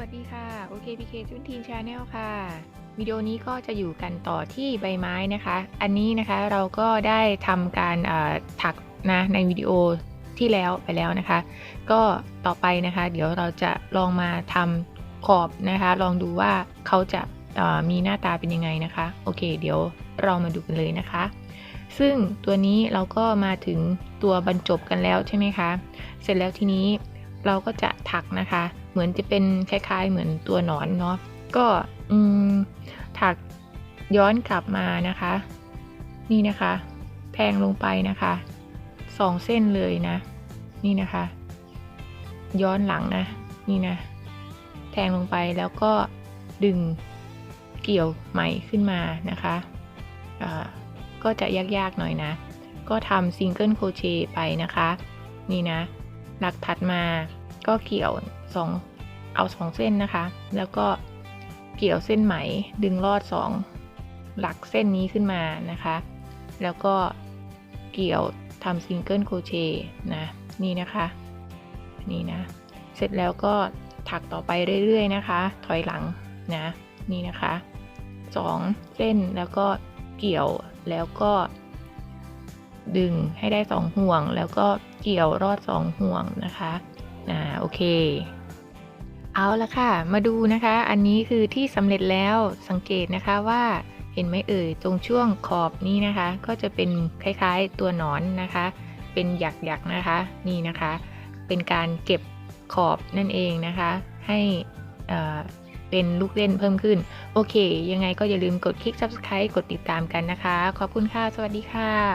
วัสดีค่ะโอเคพีเคจุนทีนชาแนลค่ะ วิดีโอนี้ก็จะอยู่กันต่อที่ใบไม้นะคะ อันนี้นะคะเราก็ได้ทำการถักนะในวิดีโอที่แล้วไปแล้วนะคะ ก็ต่อไปนะคะ เดี๋ยวเราจะลองมาทำขอบนะคะ ลองดูว่าเขาจะมีหน้าตาเป็นยังไงนะคะ โอเค เดี๋ยวเรามาดูกันเลยนะคะ ซึ่งตัวนี้เราก็มาถึงตัวบรรจบกันแล้วใช่ไหมคะ เสร็จแล้วทีนี้เราก็จะถักนะคะ เหมือนจะเป็นคล้าย ๆ เหมือนตัวหนอนเนาะก็อืมถักย้อนกลับมานะคะ นี่นะคะแทงลงไปนะคะสองเส้นเลยนะ นี่นะคะ ย้อนหลังนะ นี่นะ แทงลงไปแล้วก็ดึงเกี่ยวไหมขึ้นมานะคะก็จะยากๆหน่อยนะ ก็ทำซิงเกิลโคเชต์ไปนะคะ นี่นะ หลักถัดมาก็เกี่ยว สองเอาสองเส้นนะคะ แล้วก็เกี่ยวเส้นไหมดึงลอดสองหลักเส้นนี้ขึ้นมานะคะ แล้วก็เกี่ยวทำซิงเกิลโคเชต์นะนี่นะคะนี่นะ เสร็จแล้วก็ถักต่อไปเรื่อยๆนะคะ ถอยหลังนะนี่นะคะสองเส้นแล้วก็เกี่ยวแล้วก็ ดึงให้ได้สองห่วง แล้วก็เกี่ยวรอดสองห่วงนะคะอ่าโอเค เอาละค่ะ มาดูนะคะ อันนี้คือที่สำเร็จแล้วสังเกตนะคะว่าเห็นไหมเอ่ยตรงช่วงขอบนี้นะคะ ก็จะเป็นคล้ายๆตัวหนอนนะคะ เป็นหยักๆนะคะนี่นะคะ เป็นการเก็บขอบนั่นเองนะคะ ให้เอ่อเป็นลูกเล่นเพิ่มขึ้น โอเค ยังไงก็อย่าลืมกดคลิก subscribe กดติดตามกันนะคะ ขอบคุณค่ะ สวัสดีค่ะ